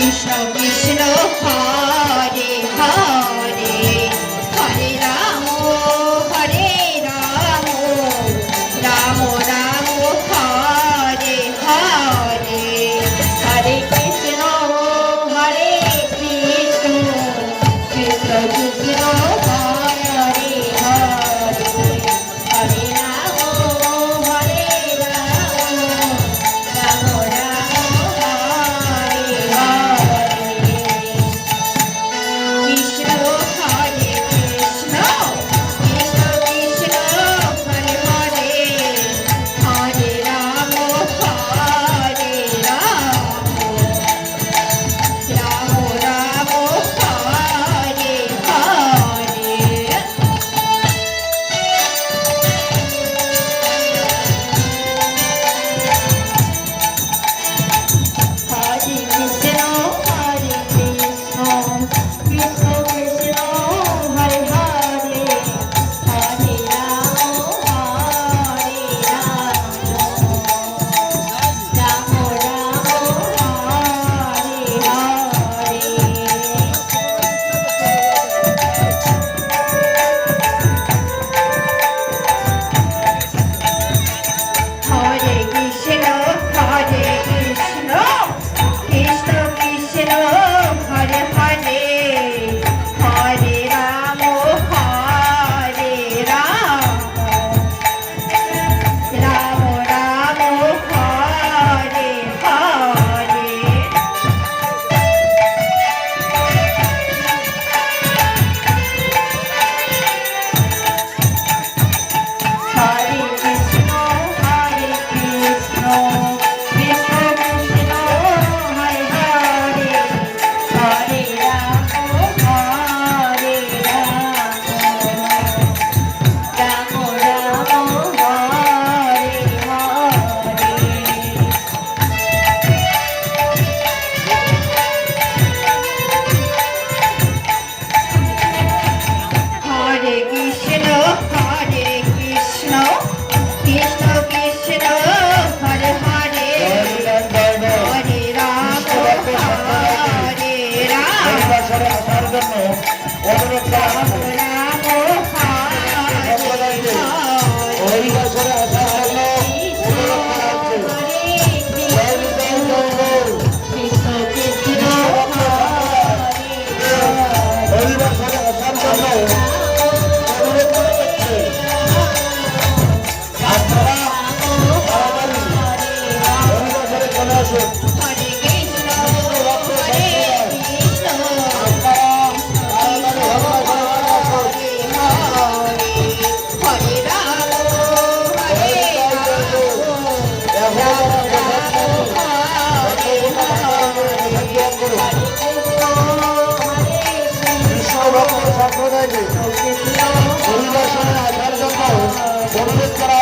Vishnu, Vishnu, Vishnu, Vishnu, Vishnu, Vishnu, Vishnu, Vishnu, Vishnu, পরিবাসরে পর্যায়ে পরিদর্শনে আসার করা